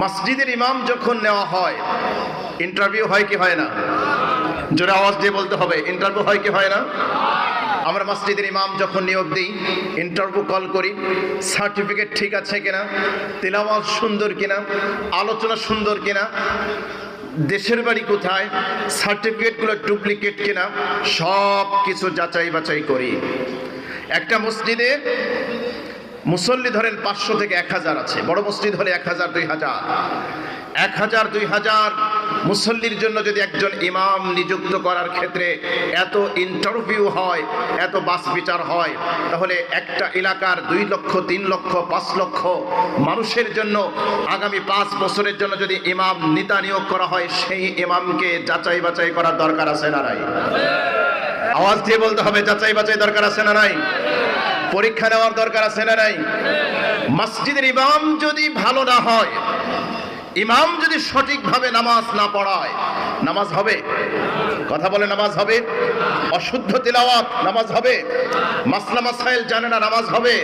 মসজিদের ইমাম যখন নেওয়া হয় ইন্টারভিউ হয় কি হয় না? জোরে আওয়াজ দিয়ে বলতে হবে ইন্টারভিউ হয় কি হয় না? আমরা মসজিদের ইমাম যখন নিয়োগ দিই ইন্টারভিউ কল করি সার্টিফিকেট ঠিক আছে কিনা তেলাওয়াজ সুন্দর কিনা, আলোচনা সুন্দর কিনা, দেশের বাড়ি কোথায় সার্টিফিকেটগুলো ডুপ্লিকেট কিনা সব কিছু যাচাই বাছাই করি। একটা মসজিদে মুসল্লি ধরেন পাঁচশো থেকে এক হাজার আছে, বড় মসজিদ হলে এক হাজার, দুই হাজার। এক হাজার, দুই হাজার মুসল্লির জন্য যদি একজন ইমাম নিযুক্ত করার ক্ষেত্রে এত ইন্টারভিউ হয়, এত বাস বিচার হয়, তাহলে একটা এলাকার দুই লক্ষ, তিন লক্ষ, পাঁচ লক্ষ মানুষের জন্য আগামী পাঁচ বছরের জন্য যদি ইমাম নিতা নিয়োগ করা হয়, সেই ইমামকে যাচাই বাছাই করার দরকার আছে না নাই? আওয়াজ দিয়ে বলতে হবে, যাচাই বাছাই দরকার আছে না নাই? পরীক্ষা নেওয়ার দরকার আছে না নাই? মসজিদের ইমাম যদি ভালো না হয়, ইমাম যদি সঠিকভাবে নামাজ না পড়ায়, নামাজ হবে? কথা বলে নামাজ হবে? অশুদ্ধ তিলাওয়াত, নামাজ হবে? মাসলা মাসাইল জানে না, নামাজ হবে?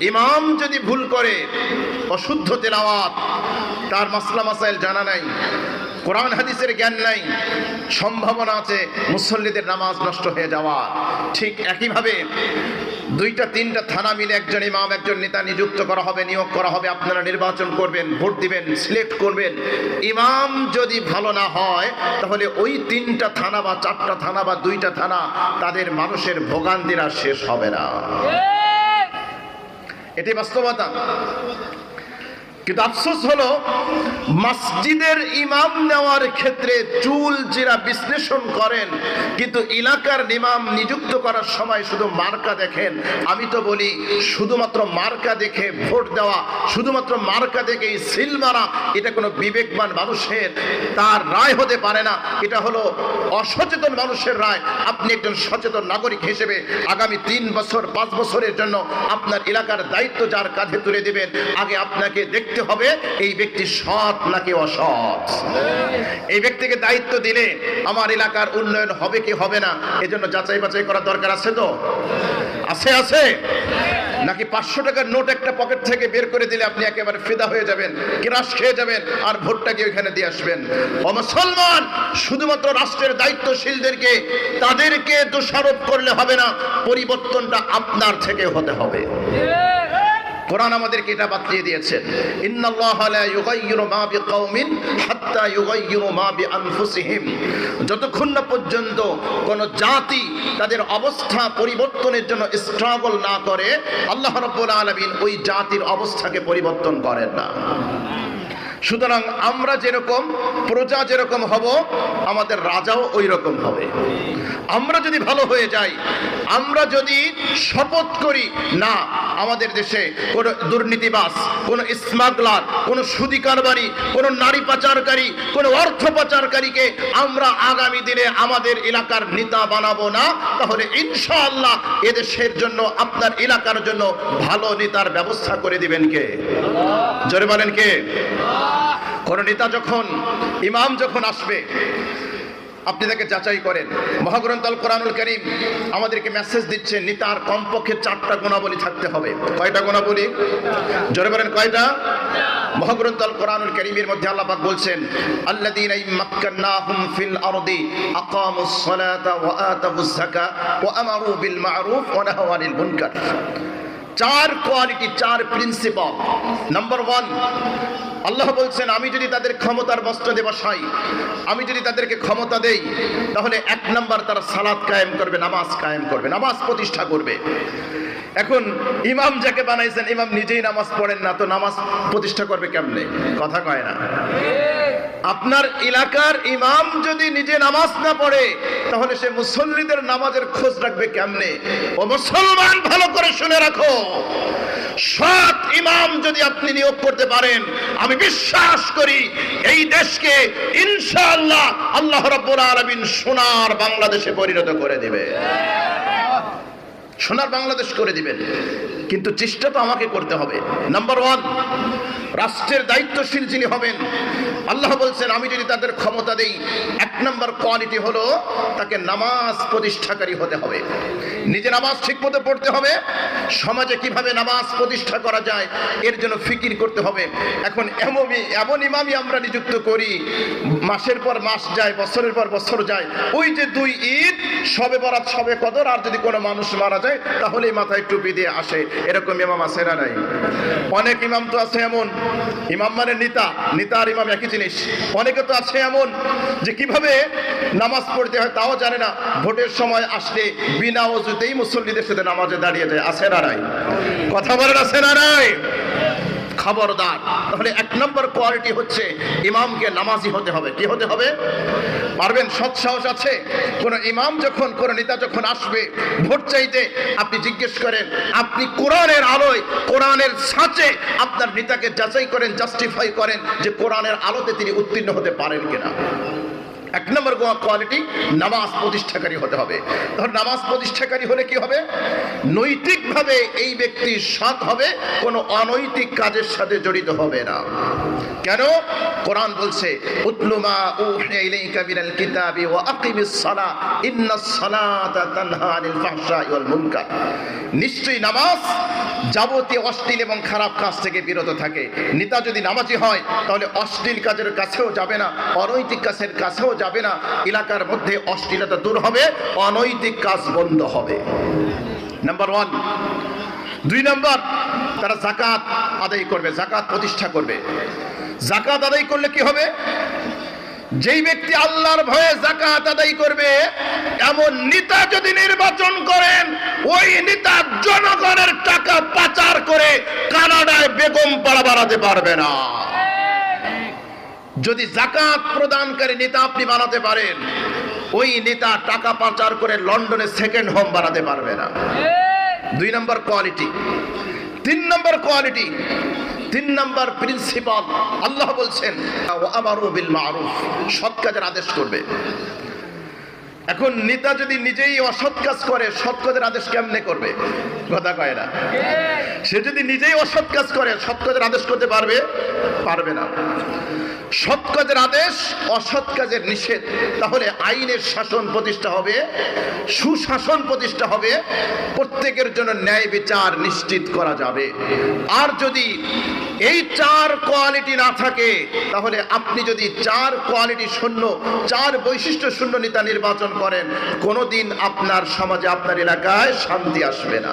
ইমাম যদি ভুল করে, অশুদ্ধ তিলাওয়াত, তার মাসলা মাসাইল জানা নাই, কোরআন হাদিসের জ্ঞান নাই, সম্ভাবনা আছে মুসল্লিদের নামাজ নষ্ট হয়ে যাওয়া। ঠিক একইভাবে দুইটা তিনটা থানা মিলে একজন ইমাম একজন নেতা নিযুক্ত করা হবে নিয়োগ করা হবে আপনারা নির্বাচন করবেন ভোট দিবেন সিলেক্ট করবেন। ইমাম যদি ভালো না হয় তাহলে ওই তিনটা থানা বা চারটা থানা বা দুইটা থানা তাদের মানুষের ভোগান্তিরা শেষ হবে না। এটি বাস্তবতা। কিন্তু আফসোস হলো, মসজিদের ইমাম নেওয়ার ক্ষেত্রে চুল জিরা বিশ্লেষণ করেন, কিন্তু এলাকার ইমাম নিযুক্ত করার সময় শুধু মার্কা দেখেন। আমি তো বলি, শুধুমাত্র মার্কা দেখে ভোট দেওয়া, শুধুমাত্র মার্কা দেখে সিল মারা, এটা কোনো বিবেকবান মানুষের তার রায় হতে পারে না। এটা হলো অসচেতন মানুষের রায়। আপনি একজন সচেতন নাগরিক হিসেবে আগামী তিন বছর, পাঁচ বছরের জন্য আপনার এলাকার দায়িত্ব যার কাঁধে তুলে দেবেন, আগে আপনাকে দেখতে হবে, এই ব্যক্তি সৎ নাকি অসৎ? এই ব্যক্তিকে দায়িত্ব দিলে আমার এলাকার উন্নয়ন হবে কি হবে না, এজন্য যাচাই বাছাই করার দরকার আছে তো? আছে আছে? নাকি পাঁচশো টাকার নোট একটা পকেট থেকে বের করে দিলে আপনি একেবারে ফিদা হয়ে যাবেন কিরাস খেয়ে যাবেন, আর ভোটটাকে ওইখানে দিয়ে আসবেন? ও মুসলমান, শুধুমাত্র রাষ্ট্রের দায়িত্বশীলদেরকে, তাদেরকে দোষারোপ করলে হবে না, পরিবর্তনটা আপনার থেকে হতে হবে। কোরআন আমাদেরকে এটা বাতলিয়ে দিয়েছেন যতক্ষণ না পর্যন্ত কোন জাতি তাদের অবস্থা পরিবর্তনের জন্য স্ট্রাগল না করে, আল্লাহ রাব্বুল আলামিন ওই জাতির অবস্থাকে পরিবর্তন করেন না। সুতরাং আমরা যেরকম, প্রজা যেরকম হব, আমাদের রাজাও ওই রকম হবে। আমরা যদি ভালো হয়ে যাই, আমরা যদি শপথ করি, না আমাদের দেশে কোনো দুর্নীতিবাস কোনো স্মাগলার, কোনো সুদি কারবারি, কোনো নারী পাচারকারী, কোনো অর্থ পাচারকারীকে আমরা আগামী দিনে আমাদের এলাকার নেতা বানাবো না। তাহলে ইনশাআল্লাহ এদেশের জন্য, আপনার এলাকার জন্য ভালো নেতার ব্যবস্থা করে দিবেন কে? জোরে বলেন কে? কোন নেতা যখন, ইমাম যখন আসবে আপনি তাকে যাচাই করেন। মহাগ্রন্থ আল কোরআনুল করিম আমাদেরকে মেসেজ দিচ্ছে নেতার কমপক্ষে চারটা গুণাবলী থাকতে হবে। কয়টা গুণাবলী? জোরে বলেন কয়টা? মহাগ্রন্থ আল কোরআনুল করিমের মধ্যে আল্লাহ পাক বলছেন, আল্লাযীনা ইম্মাক্কান্নাহুম ফিল আরদি আকামুস সালাতা ওয়া আতাবুজ যাকা ওয়া আমারু বিল মা'রুফ ওয়া নাহাউ আনিল মুনকার। চার কোয়ালিটি, চার প্রিন্সিপাল নাম্বার ওয়ান আল্লাহ বলছেন, আমি যদি তাদের ক্ষমতার বস্ত্র দিয়ে বসাই, আমি যদি তাদেরকে ক্ষমতা দেই, তাহলে এক নাম্বার তারা সালাদ কায়েম করবে, নামাজ কায়েম করবে, নামাজ প্রতিষ্ঠা করবে। এখন ইমাম যাকে বানাইছেন, ইমাম নিজেই নামাজ পড়েন না, তো নামাজ প্রতিষ্ঠা করবে কেমনে? কথা কয় না। আপনার এলাকার ইমাম যদি নিজে নামাজ না পড়ে, তাহলে সে মুসল্লিদের নামাজের খোঁজ রাখবে কেমনে? ও মুসলমান, ভালো করে শুনে রাখো। সৎ ইমাম যদি আপনি নিয়োগ করতে পারেন, আমি বিশ্বাস করি এই দেশকে ইনশাআল্লাহ আল্লাহ রাব্বুল আলামিন সোনার বাংলাদেশে পরিণত করে দিবে। সোনার বাংলাদেশ করে দিবেন। কিন্তু চেষ্টা তো আমাকে করতে হবে। নাম্বার ওয়ান রাষ্ট্রের দায়িত্বশীল যিনি হবেন, আল্লাহ বলছেন, আমি যদি তাদের ক্ষমতা দেই, এক নম্বর কোয়ালিটি হলো তাকে নামাজ প্রতিষ্ঠাকারী হতে হবে। নিজে নামাজ ঠিক মতো পড়তে হবে, সমাজে কীভাবে নামাজ প্রতিষ্ঠা করা যায়, এর জন্য ফিকির করতে হবে। এখন এমনই, এমন ইমামই আমরা নিযুক্ত করি, মাসের পর মাস যায়, বছরের পর বছর যায়, ওই যে দুই ঈদ, সবে বরাত, সবে কদর, আর যদি কোনো মানুষ মারা যায়, তাহলেই মাথায় টুপি দিয়ে আসে। এরকম ইমাম আছে না নাই? অনেক ইমাম তো আছে এমন। ইমাম মানে নিতা নিতা আর ইমাম একই জিনিস। অনেকে তো আছে এমন যে কীভাবে নামাজ পড়তে হয় তাও জানে না। ভোটের সময় আসলে বিনা অজুতেই মুসল্লিদের সাথে নামাজে দাঁড়িয়ে যায়। আছে না নাই? কথা বলেন, আছে না নাই? খবরদার। তাহলে এক নম্বর কোয়ালিটি হচ্ছে ইমামকে নামাজি হতে হবে। কি হতে হবে? পারবেন? সৎ সাহস আছে? কোন ইমাম যখন, কোন নেতা যখন আসবে, ভোট চাইতে আপনি জিজ্ঞেস করেন, আপনি কোরআনের আলোয়, কোরআনের সাঁচে আপনার নেতাকে যাচাই করেন জাস্টিফাই করেন যে কোরআনের আলোতে তিনি উত্তীর্ণ হতে পারেন কিনা? এক নম্বর কোয়ালিটি নামাজ প্রতিষ্ঠাকারী হতে হবে। ধর নামাজ প্রতিষ্ঠাকারী হলে কি হবে? নৈতিকভাবে এই ব্যক্তি সৎ হবে, কোনো অনৈতিক কাজের সাথে জড়িত হবে না। কেন? কোরআন বলছে উতলুমা উহিয়া মিনাল কিতাবি ওয়া আকিমিস সালাহ ইন্নাস সালাতা তানহা আনিল ফাহশাই ওয়াল মুনকার। নিশ্চয়ই নামাজ যাবতীয় অশ্লীল এবং খারাপ কাজ থেকে বিরত থাকে। নেতা যদি নামাজি হয়, তাহলে অশ্লীল কাজের কাছেও যাবে না, অনৈতিক কাজের কাছেও যাবে না, এলাকার মধ্যে অশ্লীলতা দূর হবে, অনৈতিক কাজ বন্ধ হবে। নাম্বার ওয়ান দুই নাম্বার তারা জাকাত আদায় করবে জাকাত প্রতিষ্ঠা করবে। জাকাত আদায় করলে কি হবে? যেই ব্যক্তি আল্লাহর ভয়ে জাকাত আদায় করবে, এমন নেতা যদি নির্বাচন করেন, ওই নেতা জনগণের টাকা পাচার করে কানাডায় বেগম পাড়া বাড়াতে পারবে না। যদি জাকাত প্রদানকারী নেতা আপনি বানাতে পারেন, ওই নেতা টাকা পাচার করে লন্ডনে সেকেন্ড হোম বানাতে পারবে না। দুই নম্বর কোয়ালিটি তিন নম্বর কোয়ালিটি তিন নম্বর প্রিন্সিপাল আল্লাহ বলছেন বিল সৎ কাজের আদেশ করবে। এখন নেতা যদি নিজেই অসৎ কাজ করে, সৎ কাজের আদেশ কেমনে করবে? কথা কয় না। সে যদি নিজেই অসৎ কাজ করে, সৎ কাজের আদেশ করতে পারবে? পারবে না। সৎ কাজের আদেশ, অসৎ কাজের নিষেধ। তাহলে আইনের শাসন প্রতিষ্ঠা হবে, সুশাসন প্রতিষ্ঠা হবে, প্রত্যেকের জন্য ন্যায় বিচার নিশ্চিত করা যাবে। আর যদি এই চার কোয়ালিটি না থাকে, তাহলে আপনি যদি চার কোয়ালিটি শূন্য, চার বৈশিষ্ট্য শূন্য নেতা নির্বাচন করেন, কোনোদিন আপনার সমাজে, আপনার এলাকায় শান্তি আসবে না।